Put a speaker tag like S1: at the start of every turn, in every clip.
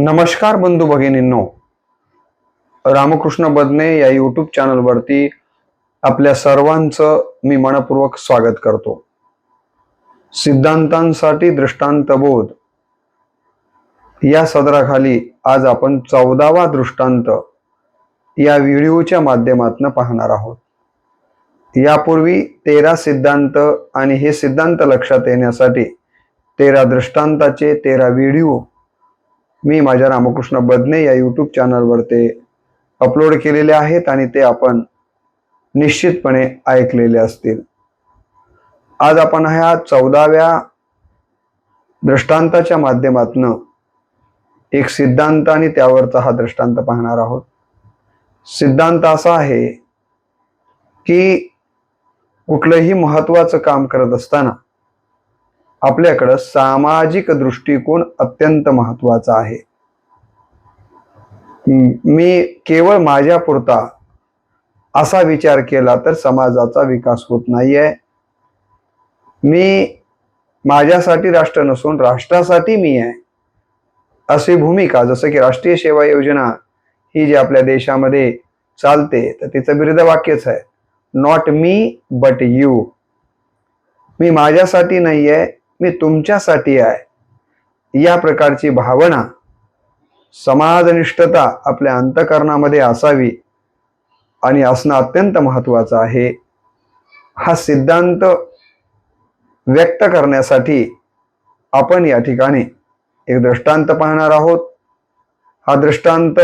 S1: नमस्कार बंधू भगिनींनो. रामकृष्ण बदने या यूट्यूब चॅनलवरती आपल्या सर्वांचं मी मनपूर्वक स्वागत करतो. सिद्धांतांसाठी दृष्टांतबोध. या सदराखाली आज आपण चौदावा दृष्टांत या व्हिडिओच्या माध्यमातून पाहणार आहोत. यापूर्वी तेरा सिद्धांत आणि हे सिद्धांत लक्षात येण्यासाठी तेरा दृष्टांताचे तेरा व्हिडिओ मी माझ्या रामकृष्ण बदने या यूट्यूब चॅनलवर ते अपलोड केलेले आहेत आणि ते आपण निश्चितपणे ऐकलेले असतील. आज आपण ह्या चौदाव्या दृष्टांताच्या माध्यमातून एक सिद्धांत आणि त्यावरचा हा दृष्टांत पाहणार आहोत. सिद्धांत असा आहे की कुठलंही महत्वाचं काम करत असताना आपल्याकडं सामाजिक दृष्टिकोन अत्यंत महत्त्वाचा आहे. मी केवळ माझ्या पुरता असा विचार केला तर समाजाचा विकास होत नाहीये. मी माझ्यासाठी राष्ट्र नसून राष्ट्रासाठी मी आहे. अशी भूमिका जसं की राष्ट्रीय सेवा योजना ही जी आपल्या देशामध्ये चालते तर तिचं विरुद्ध वाक्यच आहे नॉट मी बट यू मी माझ्यासाठी नाही आहे मी तुमच्यासाठी आहे. या प्रकारची भावना समाजनिष्ठता आपल्या अंतकरणामध्ये असावी आणि असणं अत्यंत महत्त्वाचं आहे. हा सिद्धांत व्यक्त करण्यासाठी आपण या ठिकाणी एक दृष्टांत पाहणार आहोत. हा दृष्टांत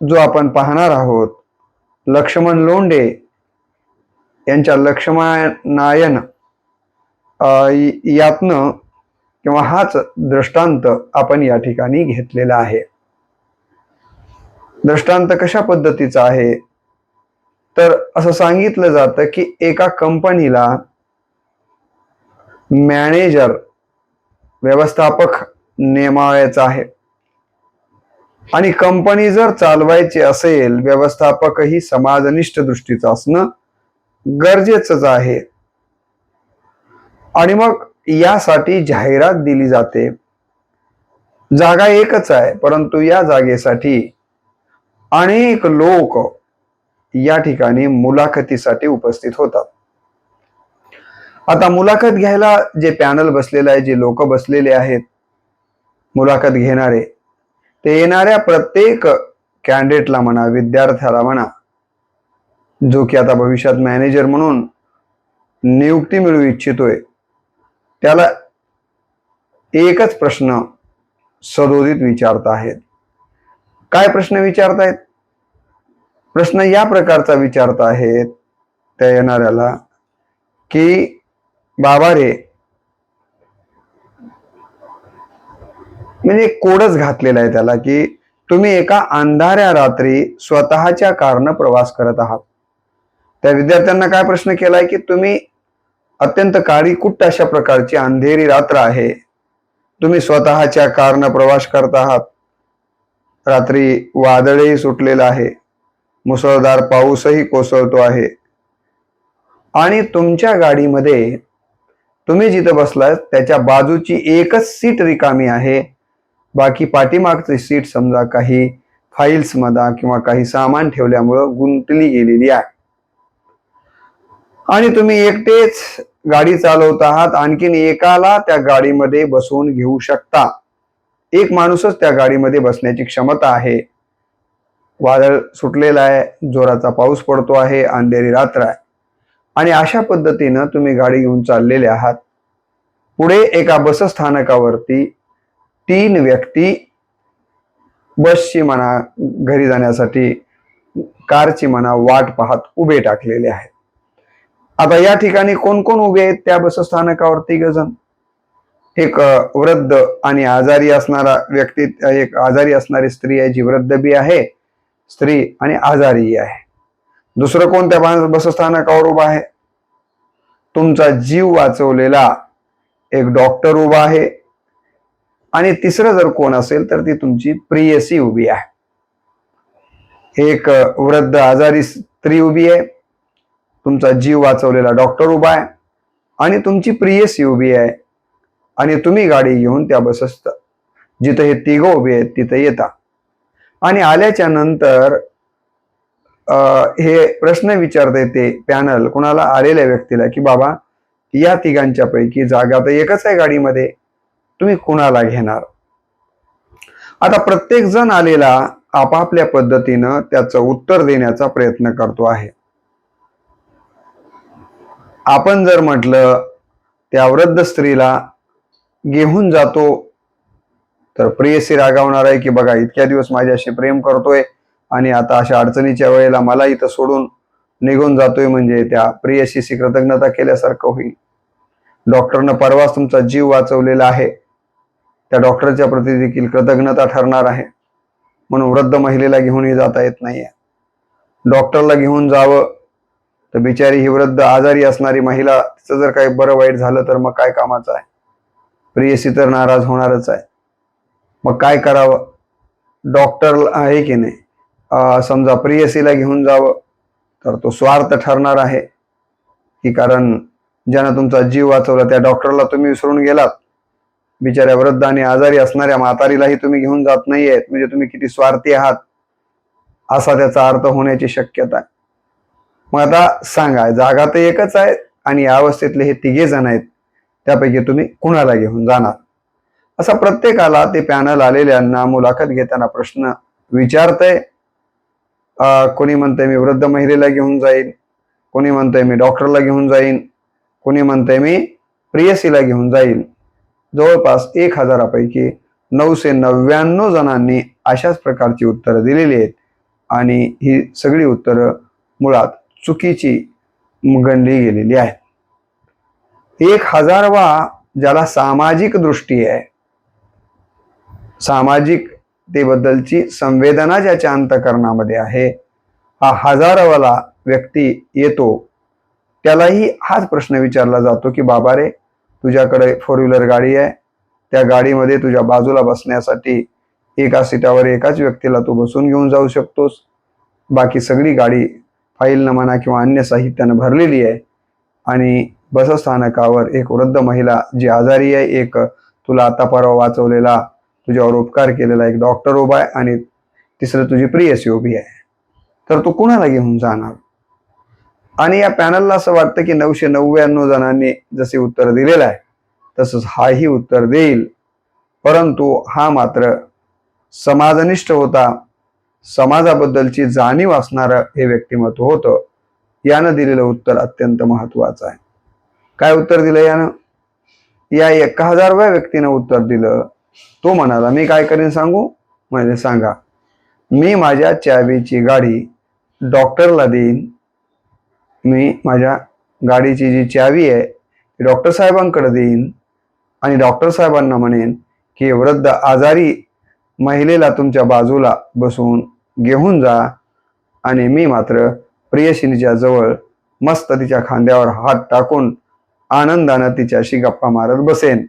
S1: जो आपण पाहणार आहोत लक्ष्मण लोंडे यांच्या लक्ष्मणायन यातनं किंवा हाच दृष्टांत आपण या ठिकाणी घेतलेला आहे. दृष्टांत कशा पद्धतीचा आहे? तर असं सांगितलं जातं की एका कंपनीला मॅनेजर व्यवस्थापक नेमावायचा आहे. आणि कंपनी जर चालवायची असेल व्यवस्थापकही समाजनिष्ठ दृष्टीचा असणं गरजेचंच आहे. आणि मग यासाठी जाहिरात दिली जाते. जागा एकच आहे परंतु या जागेसाठी अनेक लोक या ठिकाणी मुलाखतीसाठी उपस्थित होतात. आता मुलाखत घ्यायला जे पॅनल बसलेलं आहे जे लोक बसलेले आहेत मुलाखत घेणारे ते येणाऱ्या प्रत्येक कॅन्डिडेटला म्हणा विद्यार्थ्याला म्हणा जो की आता भविष्यात मॅनेजर म्हणून नियुक्ती मिळू इच्छितोय त्याला एकच प्रश्न सदोदित विचारत आहेत. काय प्रश्न विचारतायत प्रश्न या प्रकारचा विचारत आहेत त्या येणाऱ्याला की बाबा रे म्हणजे कोडच घातलेला आहे त्याला की तुम्ही एका अंधाऱ्या रात्री स्वतःच्या कारनं प्रवास करत आहात. त्या विद्यार्थ्यांना काय प्रश्न केलाय की तुम्ही अत्यंत काळीकुट्ट अशा प्रकारची अंधेरी रात्र आहे. तुम्ही स्वतःच्या कारनं प्रवास करत आहात. रात्री वादळही सुटलेलं आहे. मुसळधार पाऊसही कोसळतो आहे. आणि तुमच्या गाडीमध्ये तुम्ही जिथं बसलाय त्याच्या बाजूची एकच सीट रिकामी आहे. बाकी पाठीमागची सीट समजा काही फाईल्स मधा किंवा काही सामान ठेवल्यामुळं गुंतली गेलेली आहे. आणि तुम्ही एकटेच गाडी चालवत आहात आणखीन एकाला त्या गाडीमध्ये बसवून घेऊ शकता. एक माणूसच त्या गाडीमध्ये बसण्याची क्षमता आहे. वादळ सुटलेलं आहे जोराचा पाऊस पडतो आहे अंधेरी रात्र आहे. आणि अशा पद्धतीनं तुम्ही गाडी घेऊन चाललेले आहात. पुढे एका बसस्थानकावरती तीन व्यक्ती बसची म्हणा घरी जाण्यासाठी कारची म्हणा वाट पाहत उभे टाकलेले आहेत. आता या ठिकाणी कोण कोण उभे आहेत? त्या बसस्थानकावरती गजन एक वृद्ध आणि आजारी असणारा व्यक्ती एक आजारी असणारी स्त्री आहे जी वृद्ध बी आहे स्त्री आणि आजारी आहे. दुसरं कोण त्या बसस्थानकावर उभा आहे? तुमचा जीव वाचवलेला एक डॉक्टर उभा आहे. आणि तिसरं जर कोण असेल तर ती तुमची प्रियसी उभी आहे. एक वृद्ध आजारी स्त्री उभी आहे. तुमचा जीव वाचवलेला डॉक्टर उभा आहे आणि तुमची प्रियसी उभी आहे. आणि तुम्ही गाडी घेऊन त्या बसस्त जिथं हे तिघं उभे आहेत तिथं येता. आणि आल्याच्यानंतर हे प्रश्न विचारता येते पॅनल कुणाला आलेल्या व्यक्तीला की बाबा या तिघांच्या पैकी जागा तर एकच आहे गाडीमध्ये तुम्ही कुणाला घेणार? आता प्रत्येक जण आलेला आपापल्या पद्धतीनं त्याचं उत्तर देण्याचा प्रयत्न करतो आहे. आपण जर म्हटलं त्या वृद्ध स्त्रीला घेऊन जातो तर प्रियसी रागावणार आहे की बघा इतक्या दिवस माझ्याशी प्रेम करतोय आणि आता अशा अडचणीच्या वेळेला मला इथं सोडून निघून जातोय म्हणजे त्या प्रियशीशी कृतज्ञता केल्यासारखं होईल. डॉक्टरनं परवाच तुमचा जीव वाचवलेला आहे. त्या डॉक्टरच्या प्रती देखील कृतज्ञता ठरणार आहे. म्हणून वृद्ध महिलेला घेऊनही जाता येत नाहीये. डॉक्टरला घेऊन जावं तर बिचारी ही वृद्ध आजारी असणारी महिला तिचं जर काही बरं वाईट झालं तर मग काय कामाचं आहे? प्रियसी तर नाराज होणारच आहे. मग काय करावं? डॉक्टर आहे की नाही? समजा प्रियसीला घेऊन जावं तर तो स्वार्थ ठरणार आहे. की कारण ज्यानं तुमचा जीव वाचवला त्या डॉक्टरला तुम्ही विसरून गेलात. बिचाऱ्या वृद्ध आणि आजारी असणाऱ्या म्हातारीलाही तुम्ही घेऊन जात नाहीयेत. म्हणजे तुम्ही किती स्वार्थी आहात असा त्याचा अर्थ होण्याची शक्यता आहे. मग आता सांगा जागा तर एकच आहे आणि या अवस्थेतले हे तिघे जण आहेत त्यापैकी तुम्ही कुणाला घेऊन जाणार? असा प्रत्येकाला ते पॅनल आलेल्यांना मुलाखत घेताना प्रश्न विचारतंय. कोणी म्हणतंय मी वृद्ध महिलेला घेऊन जाईन कोणी म्हणतंय मी डॉक्टरला घेऊन जाईन कोणी म्हणतंय मी प्रियसीला घेऊन जाईल जवळपास एक हजारापैकी नऊशे नव्याण्णव जणांनी अशाच प्रकारची उत्तरं दिलेली आहेत आणि ही सगळी उत्तरं मुळात चुकीची गणली गेलेली आहे. एक हजारवा ज्याला सामाजिक दृष्टी आहे सामाजिकतेबद्दलची संवेदना ज्याच्या अंतकरणामध्ये आहे हा हजारावाला व्यक्ती येतो त्यालाही हाच प्रश्न विचारला जातो की बाबा रे तुझ्याकडे फोर व्हीलर गाडी आहे त्या गाडीमध्ये तुझ्या बाजूला बसण्यासाठी एका सीटावर एकाच व्यक्तीला तू बसून घेऊन जाऊ शकतोस बाकी सगळी गाडी फाईल म्हणा किंवा अन्य साहित्यानं भरलेली आहे. आणि बसस्थानकावर एक वृद्ध महिला जी आजारी आहे एक तुला आता परवा वाचवलेला तुझ्यावर उपकार केलेला एक डॉक्टर उभा आहे आणि तिसरं तुझी प्रियसी उभी आहे. तर तू कुणाला घेऊन जाणार? आणि या पॅनलला असं वाटतं की नऊशे नव्याण्णव जणांनी जसे उत्तर दिलेलं आहे तसंच हाही उत्तर देईल. परंतु हा मात्र समाजनिष्ठ होता. समाजाबद्दलची जाणीव असणारं हे व्यक्तिमत्व होतं यानं दिलेलं उत्तर अत्यंत महत्वाचं आहे. काय उत्तर दिलं यानं? या एक हजारव्या व्यक्तीनं उत्तर दिलं तो म्हणाला मी काय करीन सांगू? म्हणजे सांगा. मी माझ्या चावीची गाडी डॉक्टरला देईन. मी माझ्या गाडीची जी चावी आहे ती डॉक्टर साहेबांकडे देईन आणि डॉक्टर साहेबांना म्हणेन की वृद्ध आजारी महिलेला तुमच्या बाजूला बसून घेऊन जा आणि मी मात्र प्रियशिनीच्या जवळ मस्त तिच्या खांद्यावर हात टाकून आनंदानं तिच्याशी गप्पा मारत बसेन.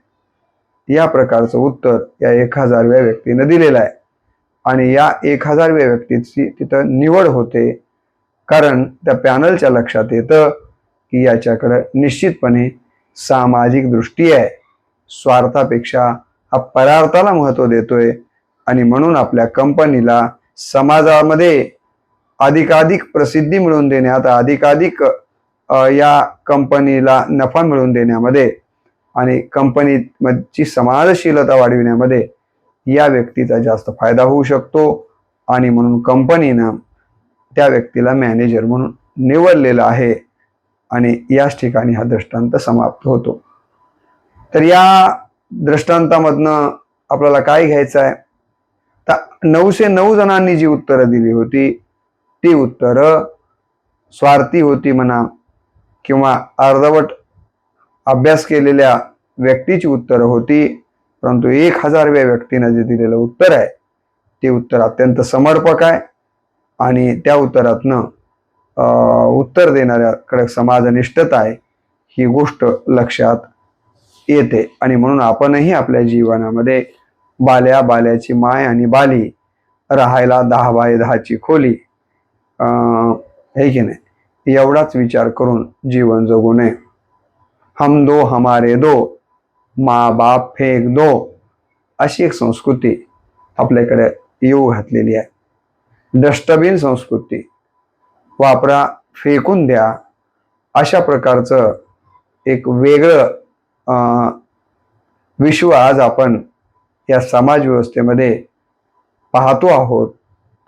S1: या प्रकारचं उत्तर या एक हजारव्या व्यक्तीनं दिलेलं आहे. आणि या एक हजारव्या व्यक्तीची तिथं निवड होते. कारण त्या पॅनलच्या लक्षात येतं की याच्याकडं निश्चितपणे सामाजिक दृष्टी आहे. स्वार्थापेक्षा हा परार्थाला महत्त्व देतोय. आणि म्हणून आपल्या कंपनीला समाजामध्ये अधिकाधिक प्रसिद्धी मिळवून देण्यात अधिकाधिक या कंपनीला नफा मिळवून देण्यामध्ये आणि कंपनीची समाजशीलता वाढविण्यामध्ये या व्यक्तीचा जास्त फायदा होऊ शकतो आणि म्हणून कंपनीनं त्या व्यक्तीला मॅनेजर म्हणून निवडलेलं आहे आणि याच ठिकाणी हा दृष्टांत समाप्त होतो. तर या दृष्टांतामधनं आपल्याला काय घ्यायचं आहे? तर नऊशे नऊ जणांनी जी उत्तरं दिली होती ती उत्तरं स्वार्थी होती म्हणा किंवा अर्धवट अभ्यास केलेल्या व्यक्तीची उत्तरं होती परंतु एक हजारव्या व्यक्तीनं जे दिलेलं उत्तर आहे ते उत्तर अत्यंत समर्पक आहे आणि त्या उत्तरातनं उत्तर देणाऱ्याकडे समाजनिष्ठता आहे ही गोष्ट लक्षात येते. आणि म्हणून आपणही आपल्या जीवनामध्ये बाल्या बाल्याची माय आणि बाली राहायला दहा बाय दहाची खोली हे की नाही? एवढाच विचार करून जीवन जगू नये. हम दो हमारे दो मा बाप फेक दो अशी एक संस्कृती आपल्याकडे येऊ घातलेली आहे. डस्टबिन संस्कृती. वापरा फेकून द्या अशा प्रकारचं एक वेगळं विश्व आज आपण या समाजव्यवस्थेमध्ये पाहतो आहोत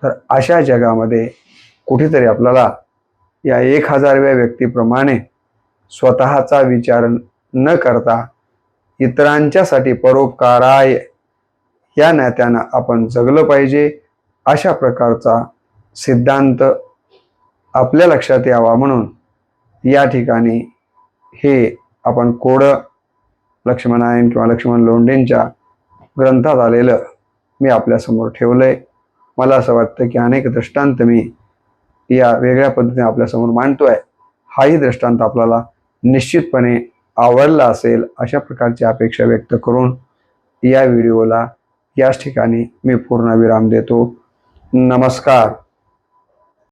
S1: तर अशा जगामध्ये कुठेतरी आपल्याला या एक हजारव्या व्यक्तीप्रमाणे स्वतःचा विचार न करता इतरांच्यासाठी परोपकाराय या नात्यानं आपण जगलं पाहिजे अशा प्रकारचा सिद्धांत आपल्या लक्षात यावा म्हणून या ठिकाणी हे आपण कोडं लक्ष्मणायन किंवा लक्ष्मण लोंढेंच्या ग्रंथात आलेलं मी आपल्यासमोर ठेवलं आहे मला असं वाटतं की अनेक दृष्टांत मी या वेगळ्या पद्धतीने आपल्यासमोर मांडतोय. हाही दृष्टांत आपल्याला निश्चितपणे आवडला असेल अशा प्रकारची अपेक्षा व्यक्त करून या व्हिडिओला याच ठिकाणी मी पूर्ण विराम देतो. नमस्कार.